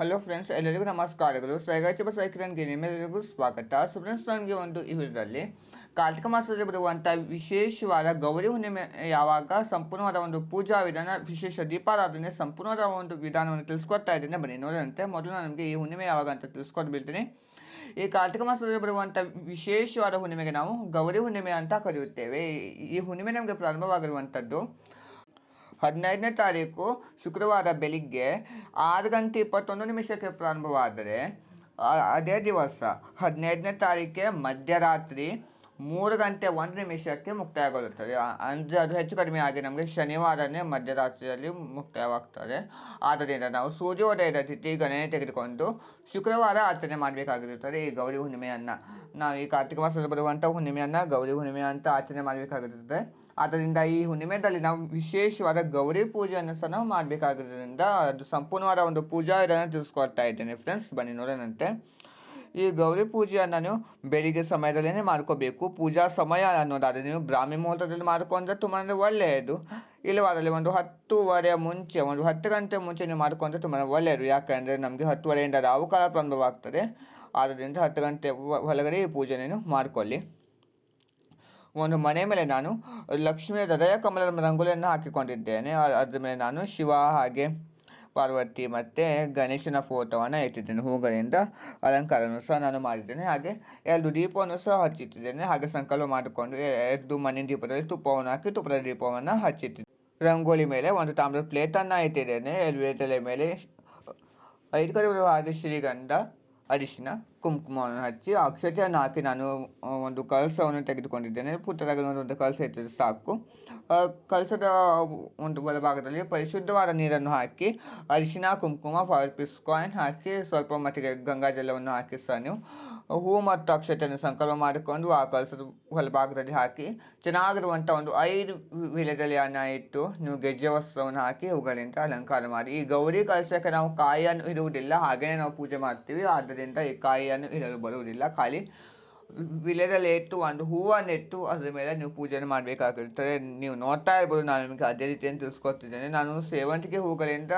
Hello friends, ಎಲ್ಲರಿಗೂ ನಮಸ್ಕಾರಗಳು. ಸೈಗಾಚಿಪ ಸೈಕ್ರನ್ಗೆ ನಿಮ್ಮೆಲ್ಲರಿಗೂ ಸ್ವಾಗತ. ಸೊ ಫ್ರೆಂಡ್ಸ್ ನನಗೆ ಒಂದು ವಿಧದಲ್ಲಿ ಕಾರ್ತಿಕ ಮಾಸದಲ್ಲಿ ಬರುವಂಥ ವಿಶೇಷವಾದ ಗೌರಿ ಹುಣ್ಣಿಮೆ ಯಾವಾಗ ಸಂಪೂರ್ಣವಾದ ಒಂದು ಪೂಜಾ ವಿಧಾನ, ವಿಶೇಷ ದೀಪಾರಾಧನೆ, ಸಂಪೂರ್ಣವಾದ ಒಂದು ವಿಧಾನವನ್ನು ತಿಳಿಸ್ಕೊಡ್ತಾ ಇದ್ದೇನೆ. ಬನ್ನಿ ನೋಡೋದಂತೆ ಮೊದಲು ನಮಗೆ ಈ ಹುಣ್ಣಿಮೆ ಯಾವಾಗ ಅಂತ ತಿಳಿಸ್ಕೊಟ್ಟು ಬೀಳ್ತೀನಿ. ಈ ಕಾರ್ತಿಕ ಮಾಸದಲ್ಲಿ ಬರುವಂಥ ವಿಶೇಷವಾದ ಹುಣ್ಣಿಮೆಗೆ ನಾವು ಗೌರಿ ಹುಣ್ಣಿಮೆ ಅಂತ ಕರೆಯುತ್ತೇವೆ. ಈ ಹುಣ್ಣಿಮೆ ನಮಗೆ ಪ್ರಾರಂಭವಾಗಿರುವಂಥದ್ದು ಹದಿನೈದನೇ ತಾರೀಕು ಶುಕ್ರವಾರ ಬೆಳಿಗ್ಗೆ ಆರು ಗಂಟೆ ಇಪ್ಪತ್ತೊಂದು ನಿಮಿಷಕ್ಕೆ ಪ್ರಾರಂಭವಾದರೆ ಅದೇ ದಿವಸ ಹದಿನೈದನೇ ತಾರೀಕೆ ಮಧ್ಯರಾತ್ರಿ ಮೂರು ಗಂಟೆ ಒಂದು ನಿಮಿಷಕ್ಕೆ ಮುಕ್ತಾಯಗೊಳ್ಳುತ್ತದೆ. ಅಂದರೆ ಅದು ಹೆಚ್ಚು ಕಡಿಮೆ ಆಗಿ ನಮಗೆ ಶನಿವಾರನೇ ಮಧ್ಯರಾತ್ರಿಯಲ್ಲಿ ಮುಕ್ತಾಯವಾಗ್ತದೆ. ಆದ್ದರಿಂದ ನಾವು ಸೂರ್ಯೋದಯದ ತಿಥಿ ಗಣನೆ ತೆಗೆದುಕೊಂಡು ಶುಕ್ರವಾರ ಆಚರಣೆ ಮಾಡಬೇಕಾಗಿರುತ್ತದೆ. ಈ ಗೌರಿ ಹುಣ್ಣಿಮೆಯನ್ನು ನಾವು ಈ ಕಾರ್ತಿಕ ಮಾಸದಲ್ಲಿ ಬರುವಂಥ ಹುಣ್ಣಿಮೆಯನ್ನು ಗೌರಿ ಹುಣ್ಣಿಮೆ ಅಂತ ಆಚರಣೆ ಮಾಡಬೇಕಾಗಿರುತ್ತದೆ. ಆದ್ದರಿಂದ ಈ ಹುಣ್ಣಿಮೆದಲ್ಲಿ ನಾವು ವಿಶೇಷವಾದ ಗೌರಿ ಪೂಜೆಯನ್ನು ಸಹ ನಾವು ಮಾಡಬೇಕಾಗಿರೋದ್ರಿಂದ ಅದು ಸಂಪೂರ್ಣವಾದ ಒಂದು ಪೂಜಾ ಇದನ್ನು ತಿಳಿಸ್ಕೊಡ್ತಾ ಇದ್ದೇನೆ. ಫ್ರೆಂಡ್ಸ್, ಬನ್ನಿ ನೋಡೋಣಂತೆ. ಈ ಗೌರಿ ಪೂಜೆಯನ್ನು ನೀವು ಬೆಳಿಗ್ಗೆ ಸಮಯದಲ್ಲೇ ಮಾಡ್ಕೋಬೇಕು. ಪೂಜಾ ಸಮಯ ಅನ್ನೋದಾದರೆ ನೀವು ಬ್ರಾಹ್ಮಿ ಮುಹೂರ್ತದಲ್ಲಿ ಮಾಡ್ಕೊಂಡ್ರೆ ತುಂಬ ಒಳ್ಳೆಯದು. ಇಲ್ಲವಾದಲ್ಲಿ ಒಂದು ಹತ್ತುವರೆಯ ಮುಂಚೆ, ಒಂದು ಹತ್ತು ಗಂಟೆ ಮುಂಚೆ ನೀವು ಮಾಡ್ಕೊಂಡ್ರೆ ತುಂಬಾ ಒಳ್ಳೆಯದು. ಯಾಕಂದರೆ ನಮಗೆ ಹತ್ತುವರೆಯಿಂದ ರಾಹುಕಾಲ ಪ್ರಾರಂಭವಾಗ್ತದೆ. ಆದ್ದರಿಂದ ಹತ್ತು ಗಂಟೆ ಒಳಗಡೆ ಈ ಪೂಜೆಯನ್ನು ಮಾಡಿಕೊಳ್ಳಿ. ಒಂದು ಮನೆ ಮೇಲೆ ನಾನು ಲಕ್ಷ್ಮಿಯ ಹೃದಯ ಕಮಲದ ರಂಗೋಲಿಯನ್ನು ಹಾಕಿಕೊಂಡಿದ್ದೇನೆ. ಅದ್ರ ಮೇಲೆ ನಾನು ಶಿವ ಹಾಗೆ ಪಾರ್ವತಿ ಮತ್ತು ಗಣೇಶನ ಫೋಟೋವನ್ನು ಇಟ್ಟಿದ್ದೇನೆ. ಹೂಗಳಿಂದ ಅಲಂಕಾರವನ್ನು ಸಹ ನಾನು ಮಾಡಿದ್ದೇನೆ. ಹಾಗೆ ಎರಡು ದೀಪವನ್ನು ಸಹ ಹಚ್ಚಿಟ್ಟಿದ್ದೇನೆ. ಹಾಗೆ ಸಂಕಲ್ಪ ಮಾಡಿಕೊಂಡು ಎರಡು ಮನೆ ದೀಪದಲ್ಲಿ ತುಪ್ಪವನ್ನು ಹಾಕಿ ತುಪ್ಪದ ದೀಪವನ್ನು ಹಚ್ಚಿಟ್ಟಿದ್ದೇನೆ. ರಂಗೋಲಿ ಮೇಲೆ ಒಂದು ತಾಮ್ರದ ಪ್ಲೇಟನ್ನು ಇಟ್ಟಿದ್ದೇನೆ. ಎಲೆ ಮೇಲೆ ಐದು ಕಡೆ ಹಾಗೆ ಶ್ರೀಗಂಧ, ಅರಿಶಿನ ಕುಂಕುಮವನ್ನು ಹಚ್ಚಿ ಅಕ್ಷತೆಯನ್ನು ಹಾಕಿ ನಾನು ಒಂದು ಕಳಸವನ್ನು ತೆಗೆದುಕೊಂಡಿದ್ದೇನೆ. ಪುಟ್ಟದಾಗಿ ಒಂದು ಕಳಸ ಇಟ್ಟರೆ ಸಾಕು. ಕಲಸದ ಒಂದು ಬಲಭಾಗದಲ್ಲಿ ಪರಿಶುದ್ಧವಾದ ನೀರನ್ನು ಹಾಕಿ, ಅರಿಶಿನ, ಕುಂಕುಮ ಫೈವ್ ಪೀಸ್ ಕಾಯಿನ್ ಹಾಕಿ, ಸ್ವಲ್ಪ ಮಟ್ಟಿಗೆ ಗಂಗಾ ಜಲವನ್ನು ಹಾಕಿ ಸಹ ನೀವು ಹೂ ಮತ್ತು ಅಕ್ಷತೆಯನ್ನು ಸಂಕಲ್ಪ ಮಾಡಿಕೊಂಡು ಆ ಕಳಸದ ಹೊಲಭಾಗದಲ್ಲಿ ಹಾಕಿ, ಚೆನ್ನಾಗಿರುವಂಥ ಒಂದು ಐದು ವಿಳೆದೆಲೆಯನ್ನು ಇಟ್ಟು, ನೀವು ಗೆಜ್ಜೆ ವಸ್ತ್ರವನ್ನು ಹಾಕಿ ಹೂಗಳಿಂದ ಅಲಂಕಾರ ಮಾಡಿ. ಈ ಗೌರಿ ಕಲಸಕ್ಕೆ ನಾವು ಕಾಯಿಯನ್ನು ಇರುವುದಿಲ್ಲ ಹಾಗೆಯೇ ನಾವು ಪೂಜೆ ಮಾಡ್ತೀವಿ. ಆದ್ದರಿಂದ ಈ ಕಾಯಿಯನ್ನು ಇಡಲು ಬರುವುದಿಲ್ಲ ಖಾಲಿ ವಿಲೆದಲ್ಲಿ ಇಟ್ಟು ಒಂದು ಹೂವನ್ನು ಇಟ್ಟು ಅದರ ಮೇಲೆ ನೀವು ಪೂಜೆಯನ್ನು ಮಾಡಬೇಕಾಗಿರುತ್ತದೆ ನೀವು ನೋಡ್ತಾ ಇರ್ಬೋದು ನಾನು ನಿಮಗೆ ಅದೇ ರೀತಿಯನ್ನು ತಿಳಿಸ್ಕೊಡ್ತಿದ್ದೇನೆ ನಾನು ಸೇವಂತಿಗೆ ಹೂಗಳಿಂದ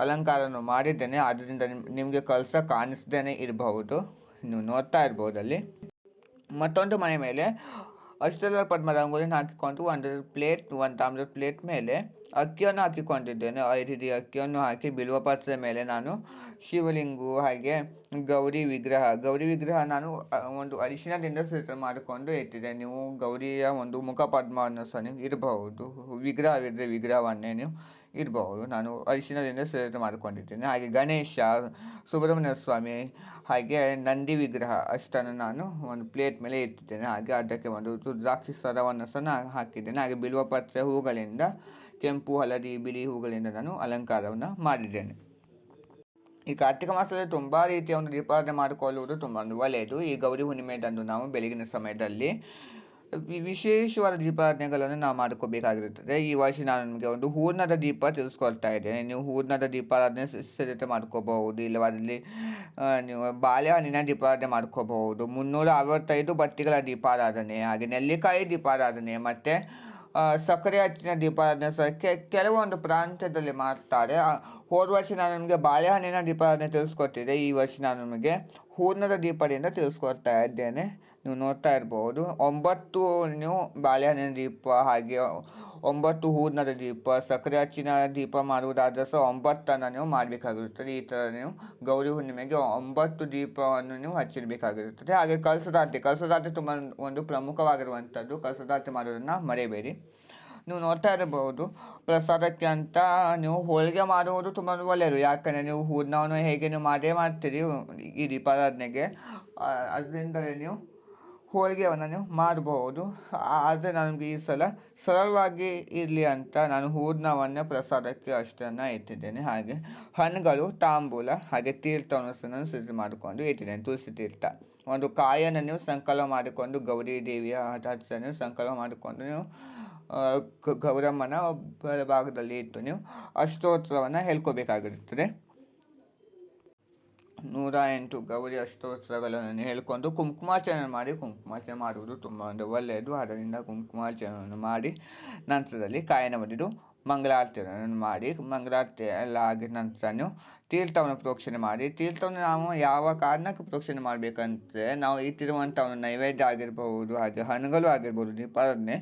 ಅಲಂಕಾರವನ್ನು ಮಾಡಿದ್ದೇನೆ ಆದ್ದರಿಂದ ನಿಮ್- ನಿಮಗೆ ಕಲಸ ಕಾಣಿಸ್ದೇನೆ ಇರಬಹುದು ನೀವು ನೋಡ್ತಾ ಇರ್ಬೋದಲ್ಲಿ ಮತ್ತೊಂದು ಮನೆ ಮೇಲೆ ಅಷ್ಟರ ಪದ್ಮ ರಂಗೋಲಿನ ಹಾಕಿಕೊಂಡು ಒಂದು ಪ್ಲೇಟ್ ಒಂದು ತಾಮ್ರದ ಪ್ಲೇಟ್ ಮೇಲೆ ಅಕ್ಕಿಯನ್ನು ಹಾಕಿಕೊಂಡಿದ್ದೇನೆ. ಹಿಡಿ ಅಕ್ಕಿಯನ್ನು ಹಾಕಿ ಬಿಲ್ವ ಪಾತ್ರದ ಮೇಲೆ ನಾನು ಶಿವಲಿಂಗು ಹಾಗೆ ಗೌರಿ ವಿಗ್ರಹ ಗೌರಿ ವಿಗ್ರಹ ನಾನು ಒಂದು ಅರಿಶಿಣದಿಂದ ಸಿದ್ಧ ಮಾಡಿಕೊಂಡು ಇಟ್ಟಿದೆ ನೀವು ಗೌರಿಯ ಒಂದು ಮುಖ ಪದ್ಮವನ್ನು ಸಹ ನೀವು ಇರಬಹುದು. ವಿಗ್ರಹವಿದ್ದರೆ ವಿಗ್ರಹವನ್ನೇ ನೀವು ಇರಬಹುದು. ನಾನು ಅರಿಶಿನದಿಂದ ಸಿದ್ಧ ಮಾಡಿಕೊಂಡಿದ್ದೇನೆ. ಹಾಗೆ ಗಣೇಶ, ಸುಬ್ರಹ್ಮಣ್ಯ ಸ್ವಾಮಿ, ಹಾಗೆ ನಂದಿ ವಿಗ್ರಹ ಅಷ್ಟನ್ನು ನಾನು ಒಂದು ಪ್ಲೇಟ್ ಮೇಲೆ ಇಟ್ಟಿದ್ದೇನೆ. ಹಾಗೆ ಅದಕ್ಕೆ ಒಂದು ರುದ್ರಾಕ್ಷಿ ಸರವನ್ನು ಸಹ ನಾನು ಹಾಕಿದ್ದೇನೆ. ಹಾಗೆ ಬಿಲ್ವಪತ್ರೆ ಹೂಗಳಿಂದ, ಕೆಂಪು ಹಳದಿ, ಬಿಳಿ ಹೂಗಳಿಂದ ನಾನು ಅಲಂಕಾರವನ್ನು ಮಾಡಿದ್ದೇನೆ. ಈ ಕಾರ್ತಿಕ ಮಾಸದಲ್ಲಿ ತುಂಬ ರೀತಿಯ ಒಂದು ದೀಪಾರಾಧನೆ ಮಾಡಿಕೊಳ್ಳುವುದು ತುಂಬ ಒಂದು ಒಳ್ಳೆಯದು. ಈ ಗೌರಿ ಹುಣ್ಣಿಮೆದಂದು ನಾವು ಬೆಳಗಿನ ಸಮಯದಲ್ಲಿ ವಿಶೇಷವಾದ ದೀಪಾರಾಧನೆಗಳನ್ನು ನಾವು ಮಾಡ್ಕೋಬೇಕಾಗಿರುತ್ತದೆ. ಈ ವರ್ಷ ನಾನು ನಿಮಗೆ ಒಂದು ಹೂರ್ಣದ ದೀಪ ತಿಳಿಸ್ಕೊಳ್ತಾ ಇದ್ದೇನೆ. ನೀವು ಹೂರ್ಣದ ದೀಪಾರಾಧನೆ ಸಿದ್ಧತೆ ಮಾಡ್ಕೋಬಹುದು. ಇಲ್ಲವಾದಲ್ಲಿ ನೀವು ಬಾಳೆಹಣ್ಣಿನ ದೀಪಾರಾಧನೆ ಮಾಡ್ಕೋಬಹುದು. ಮುನ್ನೂರ ಅರವತ್ತೈದು ಬತ್ತಿಗಳ ದೀಪಾರಾಧನೆ, ಹಾಗೆ ನೆಲ್ಲಿಕಾಯಿ ದೀಪಾರಾಧನೆ, ಮತ್ತು ಸಕ್ಕರೆ ಹಚ್ಚಿನ ದೀಪಾರಾಧನೆ ಸಹ ಕೆಲವೊಂದು ಪ್ರಾಂತ್ಯದಲ್ಲಿ ಮಾಡ್ತಾರೆ. ಹೋದ ವರ್ಷ ನಾನು ನಿಮಗೆ ಬಾಳೆಹಣ್ಣಿನ ದೀಪಾರಾಧನೆ ತಿಳಿಸ್ಕೊಟ್ಟಿದ್ದೆ. ಈ ವರ್ಷ ನಾನು ನಿಮಗೆ ಹೂರ್ಣದ ದೀಪದಿಂದ ತಿಳಿಸ್ಕೊಡ್ತಾ ಇದ್ದೇನೆ. ನೀವು ನೋಡ್ತಾ ಇರ್ಬೋದು, ಒಂಬತ್ತು ನೀವು ಬಾಳೆಹಣ್ಣಿನ ದೀಪ ಹಾಗೆ ಒಂಬತ್ತು ಹೂರ್ಣದ ದೀಪ, ಸಕ್ಕರೆ ಹಚ್ಚಿನ ದೀಪ ಮಾಡುವುದಾದ್ರೆ ಸಹ ಒಂಬತ್ತನ್ನು ನೀವು ಮಾಡಬೇಕಾಗಿರುತ್ತದೆ. ಈ ಥರ ನೀವು ಗೌರಿ ಹುಣ್ಣಿಮೆಗೆ ಒಂಬತ್ತು ದೀಪವನ್ನು ನೀವು ಹಚ್ಚಿರಬೇಕಾಗಿರುತ್ತದೆ. ಹಾಗೆ ಕಲಸದಾರ್ತಿ ಕಲಸದಾರ್ತಿ ತುಂಬ ಒಂದು ಪ್ರಮುಖವಾಗಿರುವಂಥದ್ದು ಕಲಸದಾರ್ತಿ ಮಾಡೋದನ್ನು ಮರೆಯಬೇಡಿ. ನೀವು ನೋಡ್ತಾ ಇರಬಹುದು. ಪ್ರಸಾದಕ್ಕೆ ಅಂತ ನೀವು ಹೋಳಿಗೆ ಮಾಡುವುದು ತುಂಬ ಒಳ್ಳೆಯದು. ಯಾಕಂದರೆ ನೀವು ಹೂರ್ಣವನ್ನು ಹೇಗೆ ನೀವು ಮಾಡೇ ಮಾಡ್ತೀರಿ ಈ ದೀಪಾರಾಧನೆಗೆ. ಅದರಿಂದಲೇ ನೀವು ಹೋಳಿಗೆಯನ್ನು ನೀವು ಮಾಡಬಹುದು. ಆದರೆ ನನಗೆ ಈ ಸಲ ಸರಳವಾಗಿ ಇರಲಿ ಅಂತ ನಾನು ಹೂರ್ಣವನ್ನು ಪ್ರಸಾದಕ್ಕೆ ಅಷ್ಟನ್ನು ಇಟ್ಟಿದ್ದೇನೆ. ಹಾಗೆ ಹಣ್ಣುಗಳು, ತಾಂಬೂಲ, ಹಾಗೆ ತೀರ್ಥವನ್ನು ನಾನು ಸಿದ್ಧ ಮಾಡಿಕೊಂಡು ಇಟ್ಟಿದ್ದೇನೆ. ತುಳಸಿ ತೀರ್ಥ. ಒಂದು ಕಾಯನ್ನು ನೀವು ಸಂಕಲ್ಪ ಮಾಡಿಕೊಂಡು ಗೌರಿ ದೇವಿಯ ನೀವು ಸಂಕಲ್ಪ ಮಾಡಿಕೊಂಡು ನೀವು ಗೌರಮ್ಮನ ಭಾಗದಲ್ಲಿ ಇಟ್ಟು ನೀವು ಅಷ್ಟೋತ್ತರವನ್ನು ಹೇಳ್ಕೋಬೇಕಾಗಿರುತ್ತದೆ. ನೂರ ಎಂಟು ಗೌರಿ ಅಷ್ಟೋತ್ತರಗಳನ್ನು ಹೇಳ್ಕೊಂಡು ಕುಂಕುಮಾರ್ಚನೆ ಮಾಡಿ, ಕುಂಕುಮಾರ್ಚನೆ ಮಾಡುವುದು ತುಂಬ ಒಂದು ಒಳ್ಳೆಯದು. ಅದರಿಂದ ಕುಂಕುಮಾರ್ಚನೆಯನ್ನು ಮಾಡಿ ನಂತರದಲ್ಲಿ ಕಾಯನ ಬಡಿದು ಮಂಗಳಾರತಿಯನ್ನು ಮಾಡಿ ಮಂಗಳಾರತಿ ಎಲ್ಲ ಆಗಿದ ನಂತರ ತೀರ್ಥವನ್ನು ಪ್ರೋಕ್ಷಣೆ ಮಾಡಿ, ತೀರ್ಥವನ್ನು ನಾವು ಯಾವ ಕಾರಣಕ್ಕೆ ಪ್ರೋಕ್ಷಣೆ ಮಾಡಬೇಕಂದ್ರೆ, ನಾವು ಇಟ್ಟಿರುವಂಥ ಒಂದು ನೈವೇದ್ಯ ಆಗಿರಬಹುದು ಹಾಗೆ ಹಣ್ಣುಗಳು ಆಗಿರ್ಬೋದು, ದೀಪಾರಾಧನೆ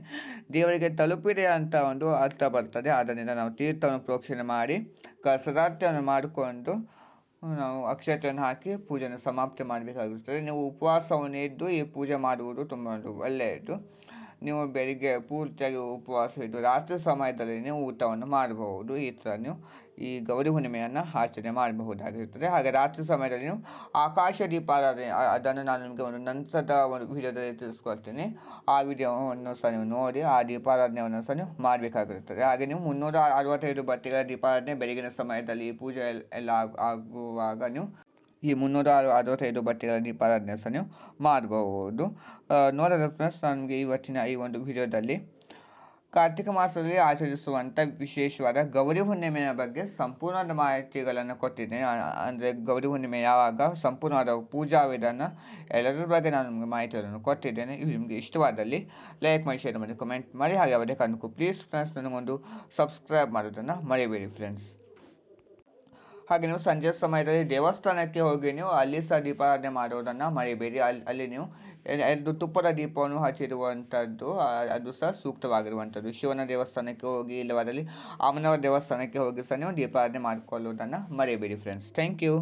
ದೇವರಿಗೆ ತಲುಪಿದೆ ಅಂತ ಒಂದು ಅರ್ಥ ಬರ್ತದೆ. ಆದ್ದರಿಂದ ನಾವು ತೀರ್ಥವನ್ನು ಪ್ರೋಕ್ಷಣೆ ಮಾಡಿ ಕಸರಾರ್ಥವನ್ನು ಮಾಡಿಕೊಂಡು ನಾವು ಅಕ್ಷತೆಯನ್ನು ಹಾಕಿ ಪೂಜೆಯನ್ನು ಸಮಾಪ್ತಿ ಮಾಡಬೇಕಾಗಿರುತ್ತದೆ. ನೀವು ಉಪವಾಸವನ್ನು ಇದ್ದು ಈ ಪೂಜೆ ಮಾಡುವುದು ತುಂಬ ಒಳ್ಳೆಯದು. ನೀವು ಬೆಳಿಗ್ಗೆ ಪೂರ್ತಿಯಾಗಿ ಉಪವಾಸ ಇದ್ದು ರಾತ್ರಿ ಸಮಯದಲ್ಲಿ ನೀವು ಊಟವನ್ನು ಮಾಡಬಹುದು. ಈ ಥರ ನೀವು ಈ ಗೌರಿ ಹುಣ್ಣಿಮೆಯನ್ನು ಆಚರಣೆ ಮಾಡಬಹುದಾಗಿರುತ್ತದೆ. ಹಾಗೆ ರಾತ್ರಿ ಸಮಯದಲ್ಲಿ ನೀವು ಆಕಾಶ ದೀಪಾರಾಧನೆ ಅದನ್ನು ನಾನು ನಿಮಗೆ ಒಂದು ನಂತರದ ಒಂದು ವಿಡಿಯೋದಲ್ಲಿ ತಿಳಿಸ್ಕೊಡ್ತೀನಿ. ಆ ವಿಡಿಯೋವನ್ನು ಸಹ ನೀವು ನೋಡಿ, ಆ ದೀಪಾರಾಧನೆಯನ್ನು ಸಹ ನೀವು ಮಾಡಬೇಕಾಗಿರುತ್ತದೆ. ಹಾಗೆ ನೀವು ಮುನ್ನೂರ ಅರವತ್ತೈದು ಬಟ್ಟೆಗಳ ದೀಪಾರಾಧನೆ ಬೆಳಗಿನ ಸಮಯದಲ್ಲಿ ಪೂಜೆ ಎಲ್ಲ ಆಗುವಾಗ ನೀವು ಈ ಮುನ್ನೂರ ಅರ- ಅರವತ್ತೈದು ಬಟ್ಟೆಗಳ ದೀಪಾರಾಧನೆ ಸಹ ನೀವು ಮಾಡಬಹುದು ನೋಡಲು ಫ್ರೆಂಡ್ಸ್ ನನಗೆ ಇವತ್ತಿನ ಈ ಒಂದು ವಿಡಿಯೋದಲ್ಲಿ ಕಾರ್ತಿಕ ಮಾಸದಲ್ಲಿ ಆಚರಿಸುವಂಥ ವಿಶೇಷವಾದ ಗೌರಿ ಹುಣ್ಣಿಮೆಯ ಬಗ್ಗೆ ಸಂಪೂರ್ಣ ಮಾಹಿತಿಗಳನ್ನು ಕೊಟ್ಟಿದ್ದೇನೆ. ಅಂದರೆ ಗೌರಿ ಹುಣ್ಣಿಮೆ ಯಾವಾಗ ಸಂಪೂರ್ಣವಾದ ಪೂಜಾ ವಿಧಾನ ಎಲ್ಲದರ ಬಗ್ಗೆ ನಾನು ನಿಮಗೆ ಮಾಹಿತಿಗಳನ್ನು ಕೊಟ್ಟಿದ್ದೇನೆ. ಇದು ನಿಮಗೆ ಇಷ್ಟವಾದಲ್ಲಿ ಲೈಕ್ ಮಾಡಿ ಶೇರ್ ಮಾಡಿ ಕಮೆಂಟ್ ಮಾಡಿ. ಹಾಗೆ ಯಾವುದೇ ಕಾರಣಕ್ಕೂ ಪ್ಲೀಸ್ ಫ್ರೆಂಡ್ಸ್ ನನಗೊಂದು ಸಬ್ಸ್ಕ್ರೈಬ್ ಮಾಡೋದನ್ನು ಮರಿಬೇಡಿ ಫ್ರೆಂಡ್ಸ್ ಹಾಗೆ ನೀವು ಸಂಜೆ ಸಮಯದಲ್ಲಿ ದೇವಸ್ಥಾನಕ್ಕೆ ಹೋಗಿ ನೀವು ಅಲ್ಲಿ ಸಹ ದೀಪಾರಾಧನೆ ಮಾಡೋದನ್ನು ಮರಿಬೇಡಿ. ಅಲ್ಲಿ ಅಲ್ಲಿ ನೀವು ಎರಡು ತುಪ್ಪದ ದೀಪವನ್ನು ಹಚ್ಚಿರುವಂಥದ್ದು ಅದು ಸಹ ಸೂಕ್ತವಾಗಿರುವಂಥದ್ದು. ಶಿವನ ದೇವಸ್ಥಾನಕ್ಕೆ ಹೋಗಿ ಇಲ್ಲವಾದಲ್ಲಿ ಅಮ್ಮನವರ ದೇವಸ್ಥಾನಕ್ಕೆ ಹೋಗಿ ಸಹ ನೀವು ದೀಪಾರಾಧನೆ ಮಾಡಿಕೊಳ್ಳುವುದನ್ನು ಮರಿಬೇಡಿ ಫ್ರೆಂಡ್ಸ್ ಥ್ಯಾಂಕ್ ಯು